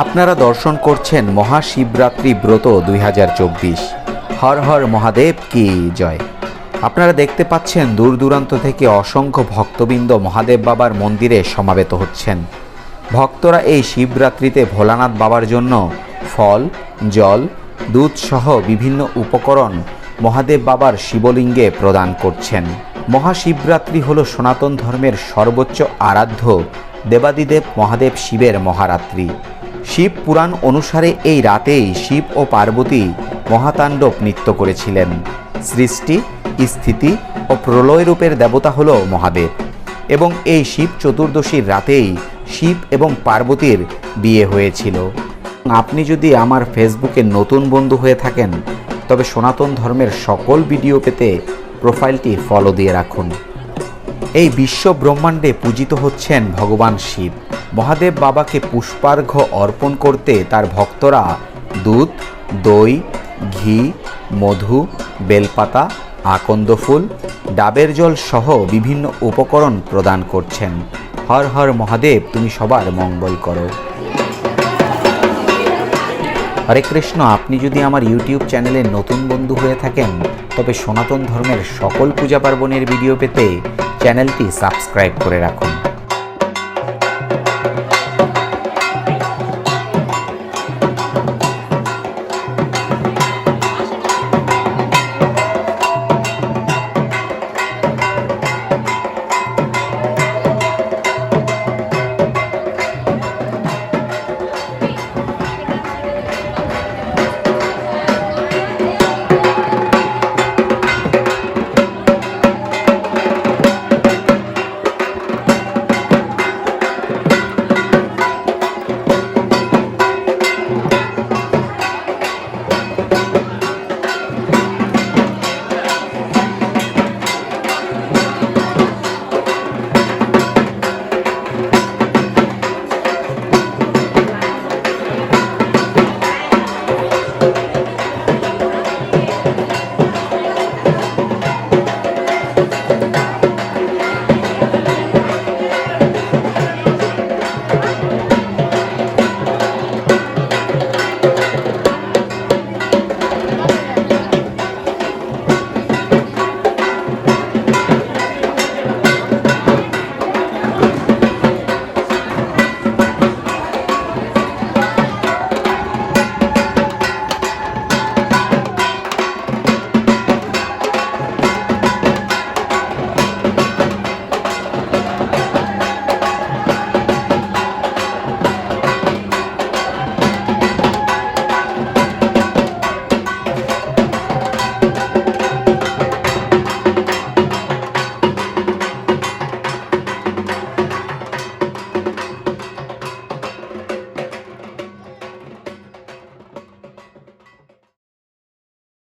আপনারা দর্শন করছেন মহাশিবরাত্রি ব্রত দুই হাজার চব্বিশ। হর হর মহাদেব কি জয়। আপনারা দেখতে পাচ্ছেন দূর দূরান্ত থেকে অসংখ্য ভক্তবৃন্দ মহাদেব বাবার মন্দিরে সমাবেত হচ্ছেন। ভক্তরা এই শিবরাত্রিতে ভোলানাথ বাবার জন্য ফল, জল, দুধ সহ বিভিন্ন উপকরণ মহাদেব বাবার শিবলিঙ্গে প্রদান করছেন। মহাশিবরাত্রি হল সনাতন ধর্মের সর্বোচ্চ আরাধ্য দেবাদিদেব মহাদেব শিবের মহারাত্রি। শিব পুরাণ অনুসারে এই রাতেই শিব ও পার্বতী মহাতাণ্ডব নৃত্য করেছিলেন। সৃষ্টি, স্থিতি ও প্রলয় রূপের দেবতা হল মহাদেব এবং এই শিব চতুর্দশীর রাতেই শিব এবং পার্বতীর বিয়ে হয়েছিল। আপনি যদি আমার ফেসবুকে নতুন বন্ধু হয়ে থাকেন, তবে সনাতন ধর্মের সকল ভিডিও পেতে প্রোফাইলটি ফলো দিয়ে রাখুন। এই বিশ্ব ব্রহ্মাণ্ডে পূজিত হচ্ছেন ভগবান শিব। মহাদেব বাবাকে পুষ্পার্ঘ্য অর্পণ করতে তার ভক্তরা দুধ, দই, ঘি, মধু, বেলপাতা, আকন্দ ফুল, ডাবের জল সহ বিভিন্ন উপকরণ প্রদান করছেন। হর হর মহাদেব, তুমি সবার মঙ্গল করো। হরে কৃষ্ণ, আপনি যদি আমার ইউটিউব চ্যানেলে নতুন বন্ধু হয়ে থাকেন, তবে সনাতন ধর্মের সকল পূজা পার্বণের ভিডিও পেতে চ্যানেলটি সাবস্ক্রাইব করে রাখুন।